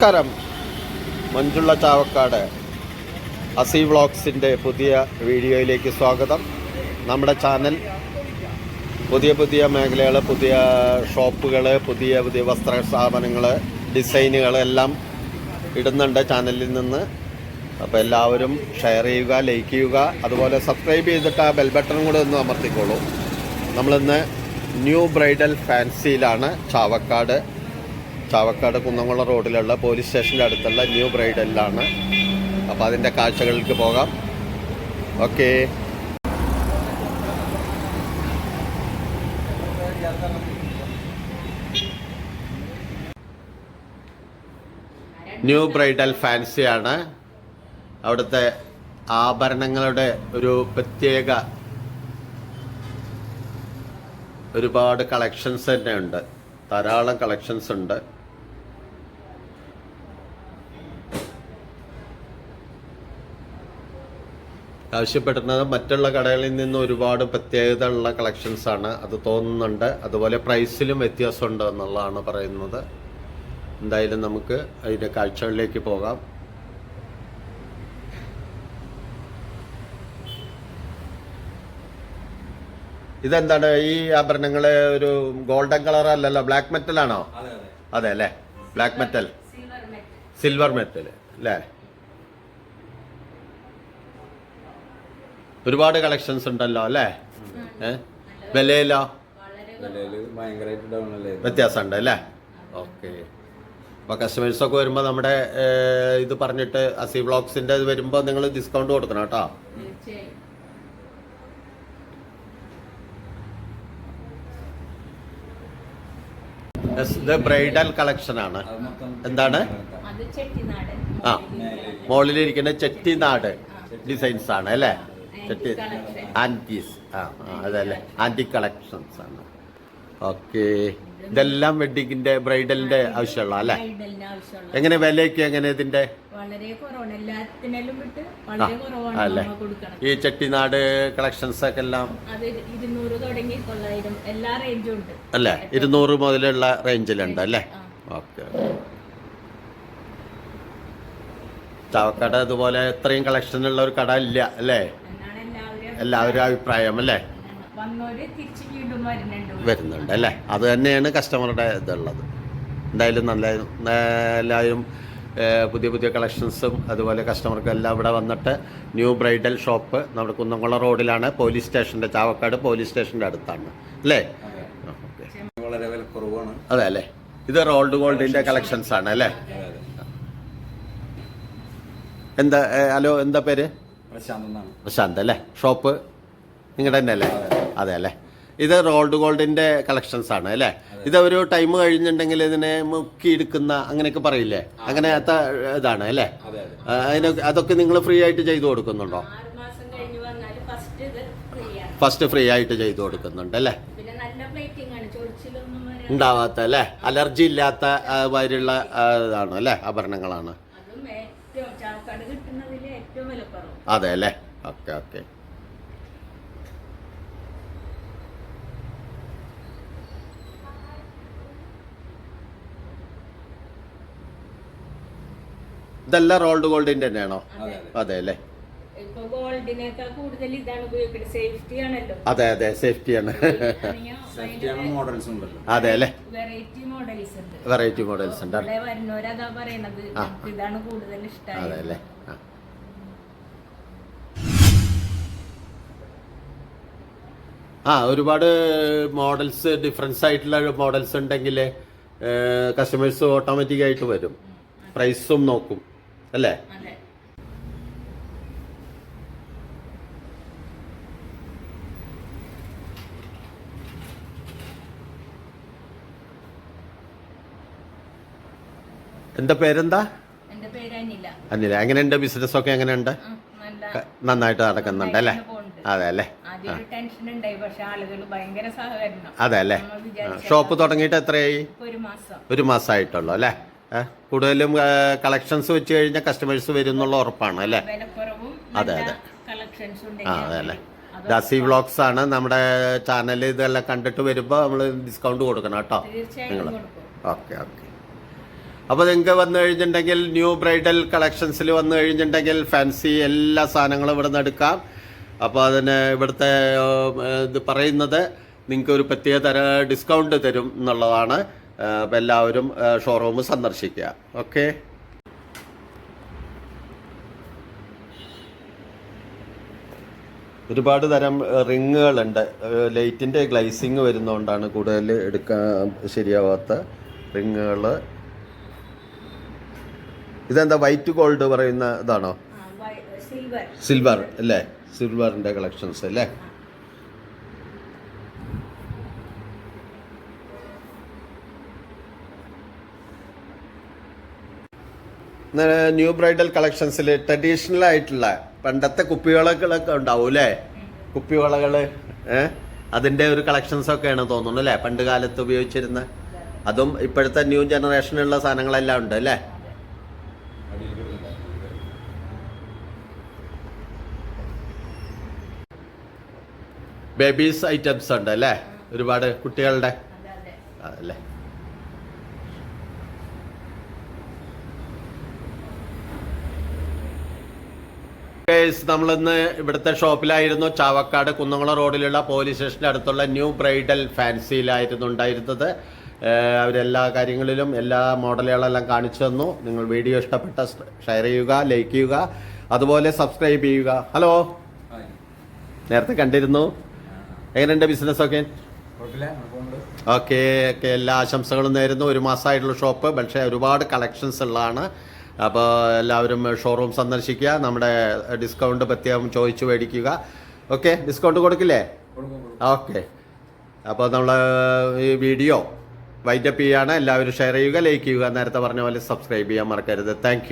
നമസ്കാരം. മഞ്ജുള്ള ചാവക്കാട് അസി വ്ളോഗ്സിന്റെ പുതിയ വീഡിയോയിലേക്ക് സ്വാഗതം. നമ്മുടെ ചാനൽ പുതിയ പുതിയ മേഖലകൾ പുതിയ ഷോപ്പുകൾ പുതിയ പുതിയ വസ്ത്ര സ്ഥാപനങ്ങൾ ഡിസൈനുകൾ എല്ലാം ഇടുന്നുണ്ട് ചാനലിൽ നിന്ന്. അപ്പോൾ എല്ലാവരും ഷെയർ ചെയ്യുക ലൈക്ക് ചെയ്യുക അതുപോലെ സബ്സ്ക്രൈബ് ചെയ്തിട്ട് ആ ബെൽ ബട്ടണും കൂടെ ഒന്ന് അമർത്തിക്കോളൂ. നമ്മളിന്ന് ന്യൂ ബ്രൈഡൽ ഫാൻസിയിലാണ് ചാവക്കാട് ചാവക്കാട് കുന്നംകുളം റോഡിലുള്ള പോലീസ് സ്റ്റേഷന്റെ അടുത്തുള്ള ന്യൂ ബ്രൈഡലിലാണ്. അപ്പോൾ അതിന്റെ കാഴ്ചകളിലേക്ക് പോകാം. ഓക്കെ. ന്യൂ ബ്രൈഡൽ ഫാൻസിയാണ്. അവിടുത്തെ ആഭരണങ്ങളുടെ ഒരു പ്രത്യേക ഒരുപാട് കളക്ഷൻസ് തന്നെ ഉണ്ട് ധാരാളം കളക്ഷൻസ് ഉണ്ട്. ആവശ്യപ്പെടുന്നത് മറ്റുള്ള കടകളിൽ നിന്ന് ഒരുപാട് പ്രത്യേകത ഉള്ള കളക്ഷൻസ് ആണ്. അത് തോന്നുന്നുണ്ട്. അതുപോലെ പ്രൈസിലും വ്യത്യാസമുണ്ട് എന്നുള്ളതാണ് പറയുന്നത്. എന്തായാലും നമുക്ക് അതിന്റെ കാഴ്ചകളിലേക്ക് പോകാം. ഇതെന്താണ്? ഈ ആഭരണങ്ങൾ ഒരു ഗോൾഡൻ കളർ അല്ലല്ലോ ബ്ലാക്ക് മെറ്റൽ ആണോ? അതെ അതെ. അതെ അല്ലേ? Black metal silver metal silver metal അല്ലേ? ഒരുപാട് കളക്ഷൻസ് ഉണ്ടല്ലോ അല്ലേ? വിലയിലോ? വ്യത്യാസം ഉണ്ട് അല്ലേ? ഓക്കെ. അപ്പോൾ കസ്റ്റമേഴ്സ് ഒക്കെ വരുമ്പോൾ നമ്മുടെ ഇത് പറഞ്ഞിട്ട് അസി ബ്ലോക്സിന്റെ ഇത് വരുമ്പോൾ നിങ്ങൾ ഡിസ്കൗണ്ട് കൊടുക്കണം കേട്ടോ. ഇത് ബ്രൈഡൽ കളക്ഷൻ ആണ്. എന്താണ്? അത് ചെട്ടിനാട് ആ മുകളിലിരിക്കുന്ന ചെട്ടിനാട് ഡിസൈൻസ് ആണ് അല്ലേ? ചെട്ടി ആന്റീസ്. ആ ആ, അതല്ലേ. ആന്റി കളക്ഷൻസ് ആണ്. ഓക്കെ. ഇതെല്ലാം വെഡിങ്ങിന്റെ ബ്രൈഡലിന്റെ ആവശ്യമുള്ള അല്ലേ? എങ്ങനെ വിലയൊക്കെ എങ്ങനെ ഇതിന്റെ? അല്ലേ. ഈ ചെട്ടിനാട് കളക്ഷൻസ് ഒക്കെ എല്ലാം? അല്ലെ? ഇരുന്നൂറ് മുതലുള്ള റേഞ്ചിലുണ്ട് അല്ലേ. ഓക്കെ ചാവക്കട അതുപോലെ ഇത്രയും കളക്ഷൻ ഉള്ള ഒരു കട ഇല്ല അല്ലേ. എല്ലാവരും അഭിപ്രായം അല്ലേ? വന്നോര് തിരിച്ച് വീണ്ടും വരുന്നുണ്ട്. അല്ലേ? അത് തന്നെയാണ് കസ്റ്റമറുടെ ഇതുള്ളത്. എന്തായാലും നല്ല എല്ലാവരും പുതിയ പുതിയ കളക്ഷൻസും അതുപോലെ കസ്റ്റമർക്ക് എല്ലാം ഇവിടെ വന്നിട്ട് ന്യൂ ബ്രൈഡൽ ഷോപ്പ് നമ്മുടെ കുന്നംകുളം റോഡിലാണ് പോലീസ് സ്റ്റേഷന്റെ ചാവക്കാട് പോലീസ് സ്റ്റേഷന്റെ അടുത്താണ് അല്ലേ? വളരെ വിലക്കുറവാണ് അതെ അല്ലേ? ഇത് റോൾഡ് ഗോൾഡിന്റെ കളക്ഷൻസ് ആണ് അല്ലേ? എന്താ ഹലോ എന്താ പേര്? പ്രശാന്ത് അല്ലേ? ഷോപ്പ്? നിങ്ങളുടെ തന്നെ അല്ലേ? അതെ അല്ലേ? ഇത് റോൾഡ് ഗോൾഡിന്റെ കളക്ഷൻസ് ആണ് അല്ലേ? ഇത് ഒരു ടൈം കഴിഞ്ഞിട്ടുണ്ടെങ്കിൽ ഇതിനെ മുക്കി എടുക്കുന്ന അങ്ങനെയൊക്കെ പറയില്ലേ? അങ്ങനത്തെ ഇതാണ് അല്ലേ? അതെ അതെ. അതിനൊക്കെ അതൊക്കെ നിങ്ങൾ ഫ്രീ ആയിട്ട് ചെയ്തു കൊടുക്കുന്നുണ്ടോ? ആറ് മാസം കഴിഞ്ഞ് വന്നാൽ ഫസ്റ്റ് ഇത് ഫ്രീ ആണ്. ഫസ്റ്റ് ഫ്രീ ആയിട്ട് ചെയ്തു കൊടുക്കുന്നുണ്ട് അല്ലേ? നല്ല പ്ലേറ്റിംഗ് ആണ്. ചൊറിച്ചിലൊന്നും വരാൻ ഉണ്ടാവാത്ത അല്ലേ? അലർജി ഇല്ലാത്ത മാതിരിയുള്ള ഇതാണ് അല്ലേ? ആഭരണങ്ങളാണ്. അതെ അല്ലേ ഓക്കെ ഓക്കെ. ഇതെല്ലാം റോൾഡ് ഗോൾഡിന്റെ തന്നെയാണോ? അതെ അല്ലേ ഇപ്പൊ ഗോൾഡിനേക്കാൾ കൂടുതൽ ഇതാണ് ഉപയോഗിക്കുന്നത്. സേഫ്റ്റി അതെ അതെ സേഫ്റ്റിയാണ് സേഫ്റ്റിയാണ് മോഡൽസ് ഉണ്ടല്ലോ. അതെ അല്ലേ വെറൈറ്റി മോഡൽസ് ഉണ്ട്. വെറൈറ്റി മോഡൽസ് ഉണ്ട്. ഇവിടെ വരുന്നവരതാ പറയണത് ആ. ഇതാണ് കൂടുതൽ അതെ അല്ലേ ആ. ആ ഒരുപാട് മോഡൽസ് ഡിഫറൻസ് ആയിട്ടുള്ള മോഡൽസ് ഉണ്ടെങ്കിൽ കസ്റ്റമേഴ്സ് ഓട്ടോമാറ്റിക് ആയിട്ട് വരും. പ്രൈസും നോക്കും. അല്ലേ? എന്താ പേരെന്താ? അനില. അങ്ങനെ എങ്ങനെയുണ്ട്? ബിസിനസ് ഒക്കെ എങ്ങനെയുണ്ട്? നന്നായിട്ട് നടക്കുന്നുണ്ട് അല്ലേ? അതെ അല്ലേ? അതെ അല്ലേ ഷോപ്പ് തുടങ്ങിയിട്ട് എത്രയായി? ഒരു മാസം. ഒരു മാസമായിട്ടുള്ളൂ അല്ലേ? കൂടുതലും കളക്ഷൻസ് വെച്ച് കഴിഞ്ഞാൽ കസ്റ്റമേഴ്സ് വരും എന്നുള്ള ഉറപ്പാണ് അല്ലേ? അതെ, അതെ. അതെ അല്ലേ? ദാസി വ്ളോഗ്സ് ആണ് നമ്മുടെ ചാനൽ ഇതെല്ലാം കണ്ടിട്ട് വരുമ്പോൾ നമ്മൾ ഡിസ്കൗണ്ട് കൊടുക്കണം കേട്ടോ. നിങ്ങൾ ഓക്കെ ഓക്കെ. അപ്പോൾ നിങ്ങൾക്ക് വന്നു കഴിഞ്ഞിട്ടുണ്ടെങ്കിൽ ന്യൂ ബ്രൈഡൽ കളക്ഷൻസിൽ വന്നു കഴിഞ്ഞിട്ടുണ്ടെങ്കിൽ ഫാൻസി എല്ലാ സാധനങ്ങളും ഇവിടെ നിന്ന് എടുക്കാം. അപ്പോൾ അതിന് ഇവിടുത്തെ ഇത് പറയുന്നത് നിങ്ങൾക്ക് ഒരു പ്രത്യേക തര ഡിസ്കൗണ്ട് തരും എന്നുള്ളതാണ്. എല്ലാവരും ഷോറൂം സന്ദർശിക്കുക. ഓക്കെ ഒരുപാട് തരം റിങ്ങുകളുണ്ട്. ലൈറ്റിന്റെ ഗ്ലൈസിങ് വരുന്നതുകൊണ്ടാണ് കൂടുതൽ എടുക്കാൻ ശരിയാവാത്ത റിങ്ങുകൾ ഇതെന്താ വൈറ്റ് ഗോൾഡ് പറയുന്ന ഇതാണോ? സിൽവർ സിൽവർ അല്ലേ? സിൽവറിന്റെ കളക്ഷൻസ് അല്ലേ? ന്യൂ ബ്രൈഡൽ കളക്ഷൻസിൽ ട്രഡീഷണൽ ആയിട്ടുള്ള പണ്ടത്തെ കുപ്പിവളകളൊക്കെ ഉണ്ടാവും അല്ലേ? കുപ്പിവളകൾ അതിന്റെ ഒരു കളക്ഷൻസ് ഒക്കെയാണ് തോന്നുന്നു അല്ലേ? പണ്ട് കാലത്ത് ഉപയോഗിച്ചിരുന്ന. അതും ഇപ്പോഴത്തെ ന്യൂ ജനറേഷനിലുള്ള സാധനങ്ങളെല്ലാം ഉണ്ട് അല്ലേ? ബേബീസ് ഐറ്റംസ് ഉണ്ട് അല്ലേ? ഒരുപാട് കുട്ടികളുടെ? അതല്ലേ നമ്മളിന്ന് ഇവിടുത്തെ ഷോപ്പിലായിരുന്നു ചാവക്കാട് കുന്നംകുളം റോഡിലുള്ള പോലീസ് സ്റ്റേഷന്റെ അടുത്തുള്ള ന്യൂ ബ്രൈഡൽ ഫാൻസിയിലായിരുന്നു ഉണ്ടായിരുന്നത്. അവരെല്ലാ കാര്യങ്ങളിലും എല്ലാ മോഡലുകളെല്ലാം കാണിച്ചു തന്നു. നിങ്ങൾ വീഡിയോ ഇഷ്ടപ്പെട്ട ഷെയർ ചെയ്യുക ലൈക്ക് ചെയ്യുക അതുപോലെ സബ്സ്ക്രൈബ് ചെയ്യുക. ഹലോ. നേരത്തെ കണ്ടിരുന്നു. എങ്ങനെയുണ്ട് ബിസിനസ് ഒക്കെ? ഓക്കെ ഓക്കെ എല്ലാ ആശംസകളും നേരുന്നു. ഒരു മാസമായിട്ടുള്ള ഷോപ്പ് പക്ഷേ ഒരുപാട് കളക്ഷൻസ് ഉള്ളതാണ്. അപ്പോൾ എല്ലാവരും ഷോറൂം സന്ദർശിക്കുക നമ്മുടെ ഡിസ്കൗണ്ട് പ്രത്യേകം ചോദിച്ചു മേടിക്കുക. ഓക്കെ ഡിസ്കൗണ്ട് കൊടുക്കില്ലേ? കൊടുക്കും കൊടുക്കും. ഓക്കെ. അപ്പോൾ നമ്മൾ ഈ വീഡിയോ വൈൻഡപ്പ് ചെയ്യുകയാണ് എല്ലാവരും ഷെയർ ചെയ്യുക ലൈക്ക് ചെയ്യുക. നേരത്തെ പറഞ്ഞ പോലെ സബ്സ്ക്രൈബ് ചെയ്യാൻ മറക്കരുത്. താങ്ക്